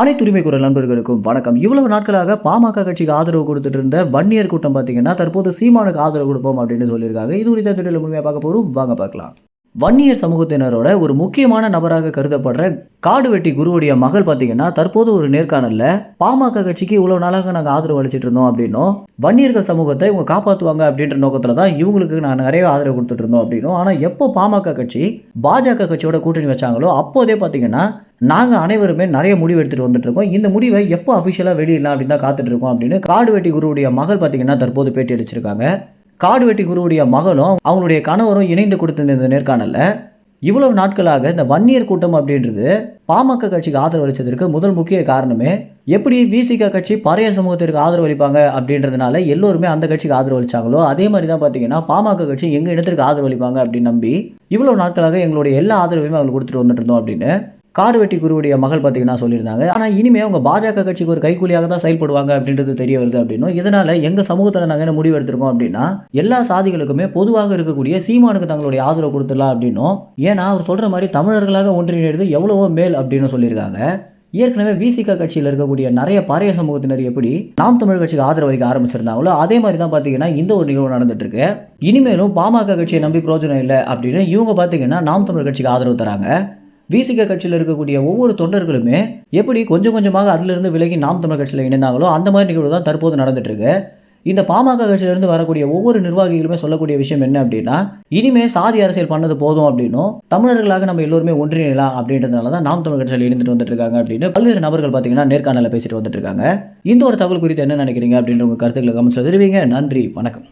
அனைத்து உரிமை குரல் நண்பர்களுக்கும் வணக்கம். இவ்வளவு நாட்களாக பாமக கட்சிக்கு ஆதரவு கொடுத்துட்டு இருந்த வன்னியர் கூட்டம் பார்த்தீங்கன்னா தற்போது சீமானுக்கு ஆதரவு கொடுப்போம் அப்படின்னு சொல்லியிருக்காங்க. இது குறித்த திட்டத்தில் முழுமையாக பார்க்க போகிறோம் வாங்க பார்க்கலாம். வன்னியர் சமூகத்தினரோட ஒரு முக்கியமான நபராக கருதப்படுற காடு வெட்டி குருவுடைய மகள் பார்த்தீங்கன்னா தற்போது ஒரு நேர்காணலில் பாமக கட்சிக்கு இவ்வளோ நாளாக நாங்கள் ஆதரவு அளிச்சிட்டு இருந்தோம் அப்படின்னும் வன்னியர்கள் சமூகத்தை இவங்க காப்பாற்றுவாங்க அப்படின்ற நோக்கத்தில் தான் இவங்களுக்கு நான் நிறைய ஆதரவு கொடுத்துட்டு இருந்தோம் அப்படின்னும். ஆனால் எப்போ பாமக கட்சி பாஜக கட்சியோட கூட்டணி வச்சாங்களோ அப்போதே பார்த்தீங்கன்னா நாங்கள் அனைவருமே நிறைய முடிவு எடுத்துகிட்டு வந்துட்டு இருக்கோம். இந்த முடிவை எப்போ அஃபிஷியலாக வெளியிடலாம் அப்படின்னு தான் காத்துட்ருக்கோம் அப்படின்னு காடு வெட்டி குருவுடைய மகள் பார்த்தீங்கன்னா தற்போது பேட்டி அடிச்சிருக்காங்க. காடுவெட்டி குருவுடைய மகளும் அவங்களுடைய கணவரும் இணைந்து கொடுத்திருந்த இந்த நேர்காணலில். இவ்வளவு நாட்களாக இந்த வன்னியர் கூட்டம் அப்படின்றது பாமக கட்சிக்கு ஆதரவு அளித்ததற்கு முதல் முக்கிய காரணமே எப்படி விசிக கட்சி பறையர் சமூகத்திற்கு ஆதரவு அளிப்பாங்க அப்படின்றதுனால எல்லோருமே அந்த கட்சிக்கு ஆதரவு அளித்தாங்களோ அதே மாதிரி தான் பார்த்தீங்கன்னா பாமக கட்சி எங்கள் இடத்திற்கு ஆதரவு அளிப்பாங்க அப்படின்னு நம்பி இவ்வளவு நாட்களாக எங்களுடைய எல்லா ஆதரவையுமே அவங்களுக்கு கொடுத்துட்டு வந்துட்டு இருந்தோம் அப்படின்னு காடு வெட்டி குருவுடைய மகள் பார்த்தீங்கன்னா சொல்லியிருந்தாங்க. ஆனால் இனிமேல் அவங்க பாஜக கட்சிக்கு ஒரு கைக்கூலியாக தான் செயல்படுவாங்க அப்படின்றது தெரிய வருது அப்படின்னும். இதனால் எங்கள் சமூகத்தில் நாங்கள் என்ன முடிவு எடுத்திருக்கோம் அப்படின்னா எல்லா சாதிகளுக்குமே பொதுவாக இருக்கக்கூடிய சீமானுக்கு தங்களுடைய ஆதரவு கொடுத்துடலாம் அப்படின்னும். ஏன்னா அவர் சொல்கிற மாதிரி தமிழர்களாக ஒன்றிணைறது எவ்வளவோ மேல் அப்படின்னு சொல்லியிருக்காங்க. ஏற்கனவே விசிக கட்சியில் இருக்கக்கூடிய நிறைய பாரிய சமூகத்தினர் எப்படி நாம் தமிழ் கட்சிக்கு ஆதரவு அளிக்க ஆரம்பிச்சிருந்தாங்களோ அதே மாதிரி தான் பார்த்தீங்கன்னா இந்த ஒரு நிகழ்வு நடந்துட்டு இருக்கு இனிமேலும் பாமக கட்சியை நம்பி பிரோஜனம் இல்லை அப்படின்னு இவங்க பார்த்தீங்கன்னா நாம் தமிழ் கட்சிக்கு ஆதரவு தராங்க. விசிக கட்சியில் இருக்கக்கூடிய ஒவ்வொரு தொண்டர்களுமே எப்படி கொஞ்சம் கொஞ்சமாக அதிலிருந்து விலகி நாம் தமிழ் கட்சியில் இணைந்தாங்களோ அந்த மாதிரி நிகழ்வு தான் தற்போது நடந்துட்டுருக்கு. இந்த பாமக கட்சியிலிருந்து வரக்கூடிய ஒவ்வொரு நிர்வாகிகளுமே சொல்லக்கூடிய விஷயம் என்ன அப்படின்னா இனிமே சாதி அரசியல் பண்ணது போதும் அப்படின்னும் தமிழர்களாக நம்ம எல்லோருமே ஒன்றிணையலாம் அப்படின்றதுனால தான் நாம் தமிழ் கட்சியில் இருந்துட்டு வந்துட்டு இருக்காங்க அப்படின்னு பல்வேறு நபர்கள் பார்த்தீங்கன்னா நேர்காணலில் பேசிட்டு வந்துட்டு இருக்காங்க இந்த ஒரு தகவல் குறித்து என்ன நினைக்கிறீங்க அப்படின்ற உங்கள் கருத்துக்களை கமெண்ட்ஸ் தெரிவிங்க. நன்றி வணக்கம்.